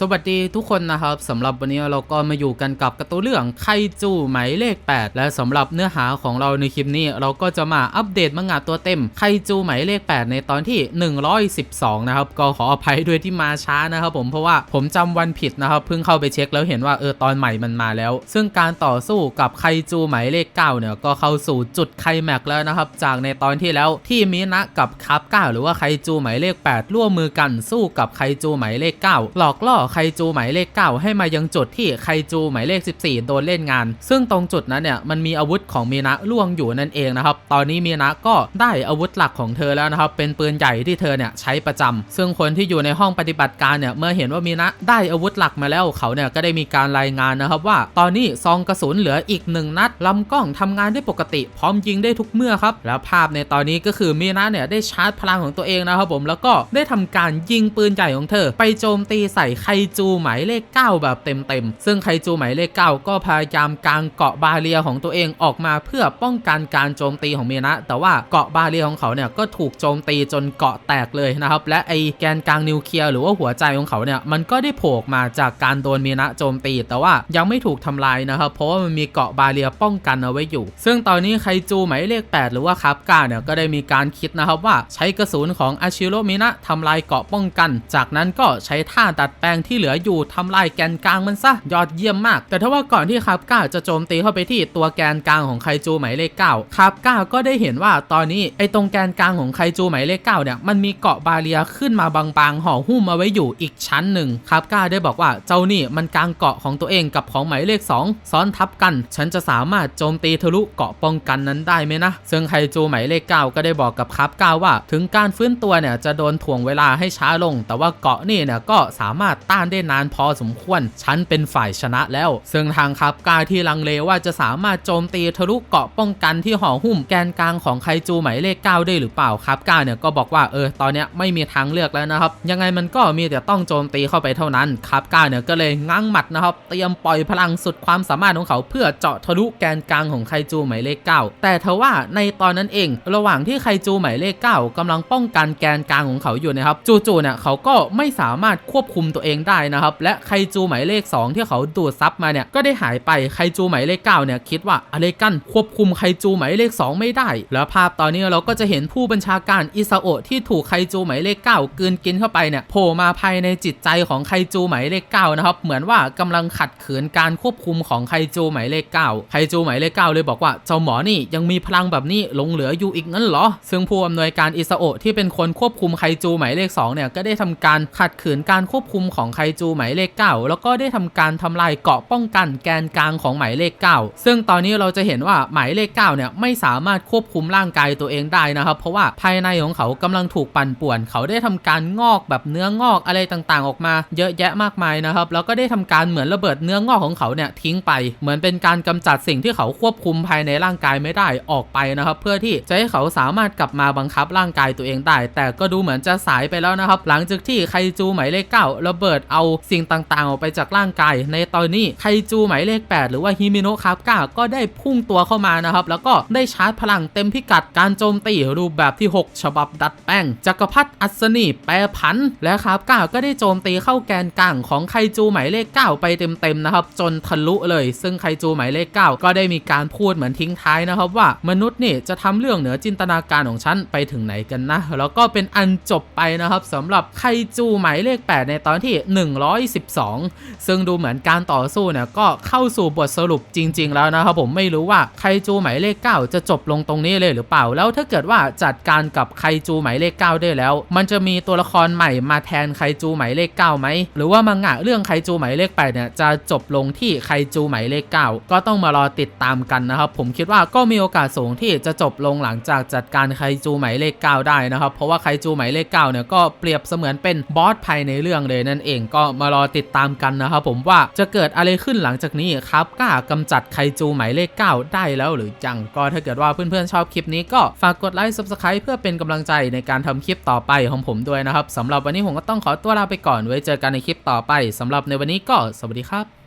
สวัสดีทุกคนนะครับสำหรับวันนี้เราก็มาอยู่กันกับการ์ตูเรื่องไคจูหมายเลข 8 และสำหรับเนื้อหาของเราในคลิปนี้ เราก็จะมาอัปเดตมังงะตัวเต็มไคจูหมายเลข 8 ในตอนที่ 112 นะครับ ก็ขออภัยด้วยที่มาช้านะครับผมเพราะว่าผมจำวันผิดนะครับ เพิ่งเข้าไปเช็คแล้วเห็นว่าเออตอนใหม่มันมาแล้ว ซึ่งการต่อสู้กับไคจูหมายเลข 9 เนี่ยก็เข้าสู่จุดไคแม็กแล้วนะครับจากในตอนที่แล้วที่มินะกับคาบก้าหรือว่าไคจูหมายเลข 8 ร่วมมือกันสู้กับไคจูหมายเลข 9 หลอกล่อไคจูหมายเลข 9 ให้มายังจุดที่ไคจูหมายเลข 14 โดนเล่นงาน ซึ่งตรงจุดนั้นเนี่ยมันมีอาวุธของมีนะล่วงอยู่นั่นเองนะครับ ตอนนี้มีนะก็ได้อาวุธหลักของเธอแล้วนะครับ เป็นปืนใหญ่ที่เธอเนี่ยใช้ประจำซึ่งคนที่อยู่ในห้องปฏิบัติการเนี่ยเมื่อเห็นว่ามีนะได้อาวุธหลักมาแล้วเขาเนี่ยก็ได้มีการรายงานนะครับว่า ตอนนี้ซองกระสุนเหลืออีกหนึ่งนัดลำกล้องทำงานได้ปกติ พร้อมยิงได้ทุกเมื่อครับแล้วภาพในตอนนี้ก็คือมีนะเนี่ยได้ชาร์จพลังของตัวเองนะครับผมแล้วก็ได้ทำการยิงปืนใหญ่ของเธอ ไปโจมตีใส่ไคจูหมายเลข 9 แบบเต็มๆ ซึ่งไคจูหมายเลข 9 ก็พยายามกางเกาะบาเรียของตัวเองออกมาเพื่อป้องกันการโจมตีของเมนะ แต่ว่าเกาะบาเรียของเขาเนี่ยก็ถูกโจมตีจนเกาะแตกเลยนะครับ และไอแกนกลางนิวเคลียร์หรือว่าหัวใจของเขาเนี่ยมันก็ได้โผล่มาจากการโดนเมนะโจมตี แต่ว่ายังไม่ถูกทำลายนะครับ เพราะว่ามันมีเกาะบาเรียป้องกันเอาไว้อยู่ ซึ่งตอนนี้ไคจูหมายเลข 8 หรือว่าคาบกาเนี่ยก็ได้มีการคิดนะครับว่าใช้กระสุนของอาชิโรเมนะทำลายเกาะป้องกัน จากนั้นก็ใช้ท่าดัดแปลงที่เหลืออยู่ทำลายแกนกลางมันซะยอดเยี่ยมมาก แต่ถ้าว่าก่อนที่คาบก้าจะโจมตีเข้าไปที่ตัวแกนกลางของไคจูหมายเลข9คาบก้าก็ได้เห็นว่าตอนนี้ไอ้ตรงแกนกลางของไคจูหมายเลข9เนี่ยมันมีเกาะบาเรียขึ้นมาบางๆห่อหุ้มมาไว้อยู่อีกชั้นหนึ่งคาบก้าได้บอกว่าเจ้านี่มันกลางเกาะของตัวเองกับของหมายเลข 2 ซ้อนทับกัน ฉันจะสามารถโจมตีทะลุเกาะป้องกันนั้นได้ไหมนะซึ่งไคจูหมายเลข9ก็ได้บอกกับคาบก้าว่า ถึงการฟื้นตัวเนี่ยจะโดนถ่วงเวลาให้ช้าลง แต่ว่าเกาะนี่เนี่ยก็สามารถต้านได้นานพอสมควร ฉันเป็นฝ่ายชนะแล้ว ซึ่งทางคาบกาที่ลังเลว่าจะสามารถโจมตีทะลุเกาะป้องกันที่ห่อหุ้มแกนกลางของไคจูหมายเลข 9 ได้หรือเปล่าคาบกาเนี่ยก็บอกว่าเออตอนนี้ไม่มีทางเลือกแล้วนะครับ ยังไงมันก็มีแต่ต้องโจมตีเข้าไปเท่านั้นคาบกาเนี่ยก็เลยง้างหมัดนะครับ เตรียมปล่อยพลังสุดความสามารถของเขาเพื่อเจาะทะลุแกนกลางของไคจูหมายเลข 9 แต่ทว่าในตอนนั้นเอง ระหว่างที่ไคจูหมายเลข 9กำลังป้องกันแกนกลางของเขาอยู่นะครับ จู่ๆเนี่ยเขาก็ไม่สามารถควบคุมตัวเองได้นะครับและไคจูหมายเลข 2 ที่เขาดูดซับมาเนี่ยก็ได้หายไปไคจูหมายเลข9เนี่ยคิดว่าอะไรกันควบคุมไคจูหมายเลข 2 ไม่ได้ แล้วภาพตอนนี้เราก็จะเห็นผู้บัญชาการอิซาโอะที่ถูกไคจูหมายเลข 9กืนกินเข้าไปเนี่ยโผล่มาภายในจิตใจของไคจูหมายเลข9นะครับเหมือนว่ากำลังขัดขืนการควบคุมของไคจูหมายเลข 9 ไคจูหมายเลข 9 เลยบอกว่าเจ้าหมอนี่ยังมีพลังแบบนี้หลงเหลืออยู่อีกงั้นเหรอ ซึ่งผู้อำนวยการอิซาโอะที่เป็นคนควบคุมไคจูหมายเลข2เนี่ยก็ได้ทำการขัดขืนการควบคุมของไคจูหมายเลข 9 แล้วก็ได้ทำการทำลายเกาะป้องกันแกนกลางของหมายเลข 9 ซึ่งตอนนี้เราจะเห็นว่าหมายเลข 9 เนี่ยไม่สามารถควบคุมร่างกายตัวเองได้นะครับ เพราะว่าภายในของเขากำลังถูกปั่นป่วน เขาได้ทำการงอกแบบเนื้องอกอะไรต่างๆ ออกมา เยอะแยะมากมายนะครับ แล้วก็ได้ทำการเหมือนระเบิดเนื้องอกของเขาเนี่ยทิ้งไป เหมือนเป็นการกำจัดสิ่งที่เขาควบคุมภายในร่างกายไม่ได้ออกไปนะครับ เพื่อที่จะให้เขาสามารถกลับมาบังคับร่างกายตัวเองได้ แต่ก็ดูเหมือนจะสายไปแล้วนะครับ หลังจากที่ไคจูหมายเลข 9 ระเบิดเอาสิ่งต่างๆ ออกไปจากร่างกาย ในตอนนี้ไคจูหมายเลข 8 หรือว่าฮิมิโนะคาบกาก็ได้พุ่งตัวเข้ามานะครับ แล้วก็ได้ชาร์จพลังเต็มพิกัดการโจมตีรูปแบบที่ 6 ฉบับดัดแป้งจักรพรรดิอัศนีแปรผัน และคาบกาก็ได้โจมตีเข้าแกนกลางของไคจูหมายเลข 9 ไปเต็มๆนะครับ จนทะลุเลย ซึ่งไคจูหมายเลข 9 ก็ได้มีการพูดเหมือนทิ้งท้ายนะครับว่ามนุษย์นี่จะทำเรื่องเหนือจินตนาการของฉันไปถึงไหนกันนะ แล้วก็เป็นอันจบไปนะครับสำหรับไคจูหมายเลข 8 ในตอนที่112 ซึ่งดูเหมือนการต่อสู้เนี่ยก็เข้าสู่บทสรุปจริง ๆ แล้วนะครับผมไม่รู้ว่าไคจูหมายเลข 9 จะจบลงตรงนี้เลยหรือเปล่า แล้วถ้าเกิดว่าจัดการกับไคจูหมายเลข 9 ได้แล้ว มันจะมีตัวละครใหม่มาแทนไคจูหมายเลข 9 ไหม หรือว่ามังงะเรื่องไคจูหมายเลข8เนี่ยจะจบลงที่ไคจูหมายเลข 9 ก็ต้องมารอติดตามกันนะครับผมคิดว่าก็มีโอกาสสูงที่จะจบลงหลังจากจัดการไคจูหมายเลข 9 ได้นะครับเพราะว่าไคจูหมายเลข 9 เนี่ยก็เปรียบเสมือนเป็นบอสภายในเรื่องเลยนั่นเองก็มารอติดตามกันนะครับผมว่าจะเกิดอะไรขึ้นหลังจากนี้ครับกล้ากำจัดไคจูหมายเลข 9 ได้แล้วหรือจังก็ถ้าเกิดว่าเพื่อนๆชอบคลิปนี้ก็ฝากกดไลค์ subscribe เพื่อเป็นกำลังใจในการทำคลิปต่อไปของผมด้วยนะครับสำหรับวันนี้ผมก็ต้องขอตัวลาไปก่อนไว้เจอกันในคลิปต่อไปสำหรับในวันนี้ก็สวัสดีครับ